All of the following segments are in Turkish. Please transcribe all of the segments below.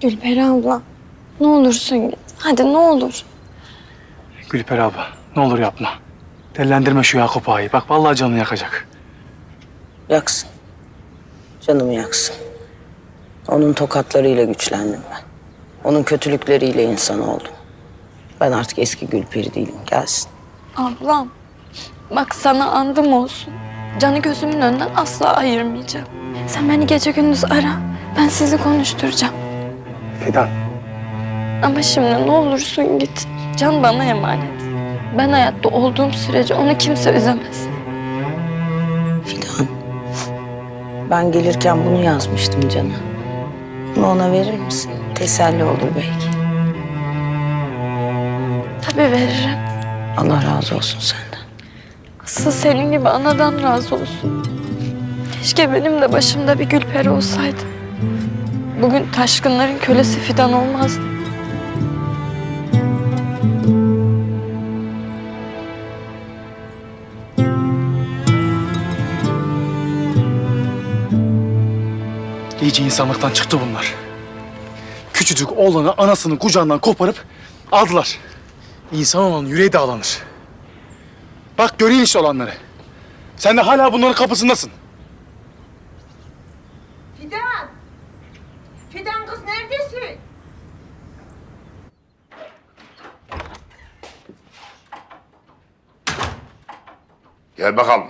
Gülperi abla. Ne olursun git. Hadi ne olur. Gülper abla ne olur yapma. Dellendirme şu Yakup ağayı. Bak vallahi canını yakacak. Yaksın. Canımı yaksın. Onun tokatlarıyla güçlendim ben. Onun kötülükleriyle insan oldum. Ben artık eski Gülperi değilim. Gelsin. Ablam. Bak sana andım olsun. Canı gözümün önünden asla ayırmayacağım. Sen beni gece gündüz ara. Ben sizi konuşturacağım. Fidan. Ama şimdi ne olursun git. Can bana emanet. Ben hayatta olduğum sürece onu kimse üzemez. Fidan. Ben gelirken bunu yazmıştım Can'a. Bunu ona verir misin? Teselli olur belki. Tabii veririm. Allah razı olsun senden. Asıl senin gibi anadan razı olsun. Keşke benim de başımda bir Gülperi olsaydı. Bugün taşkınların kölesi fidan olmazdı. İyice insanlıktan çıktı bunlar. Küçücük oğlanı anasını kucağından koparıp aldılar. İnsan olan yüreği dağlanır. Bak göreyim işte olanları. Sen de hala bunların kapısındasın. Fidan! Fidan kız neredesin? Gel bakalım.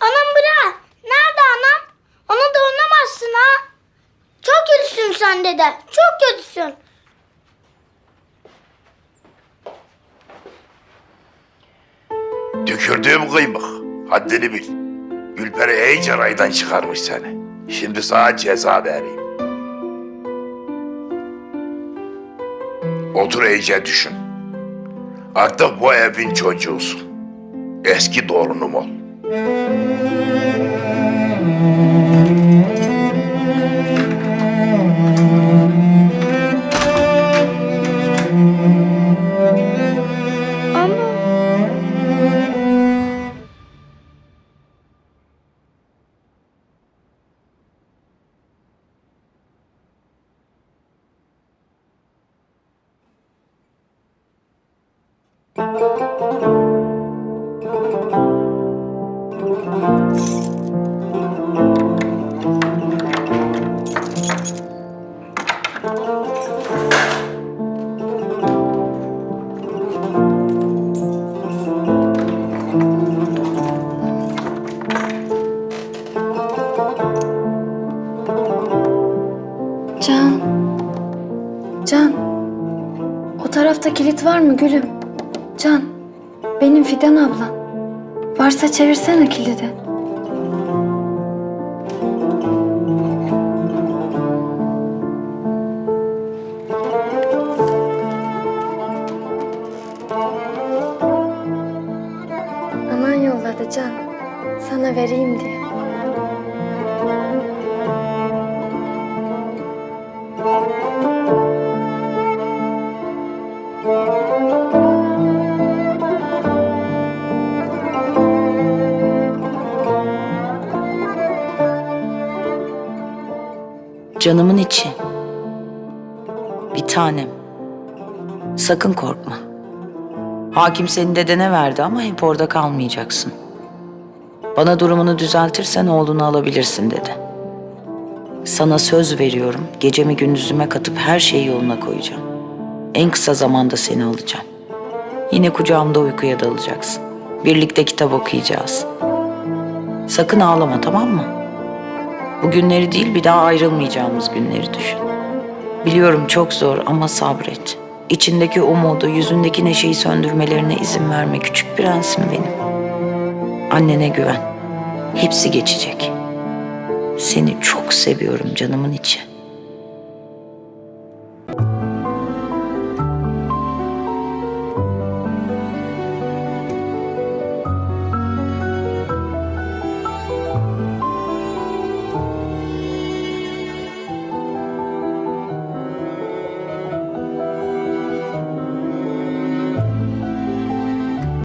Anam bırak. Nerede anam? Onu da oynamazsın ha. Çok kötüsün sen dede. Çok kötüsün. Tükürdüğüm kıymık. Haddini bil. Gülperi iyice raydan çıkarmış seni. Şimdi sana ceza vereyim. Otur iyice düşün. Artık bu evin çocuğusun. Eski torunum ol. Can. Tarafta kilit var mı gülüm? Can. Benim Fidan ablam. Varsa çevirsene kilidi. Anan yolladı Can. Sana vereyim diye. Canımın içi. Bir tanem. Sakın korkma. Hakim seni dedene verdi ama hep orada kalmayacaksın. Bana durumunu düzeltirsen oğlunu alabilirsin dedi. Sana söz veriyorum. Gecemi gündüzüme katıp her şeyi yoluna koyacağım. En kısa zamanda seni alacağım. Yine kucağımda uykuya dalacaksın. Birlikte kitap okuyacağız. Sakın ağlama tamam mı? Bu günleri değil bir daha ayrılmayacağımız günleri düşün. Biliyorum çok zor ama sabret. İçindeki umudu, yüzündeki neşeyi söndürmelerine izin verme küçük prensim benim. Annene güven. Hepsi geçecek. Seni çok seviyorum canımın içi.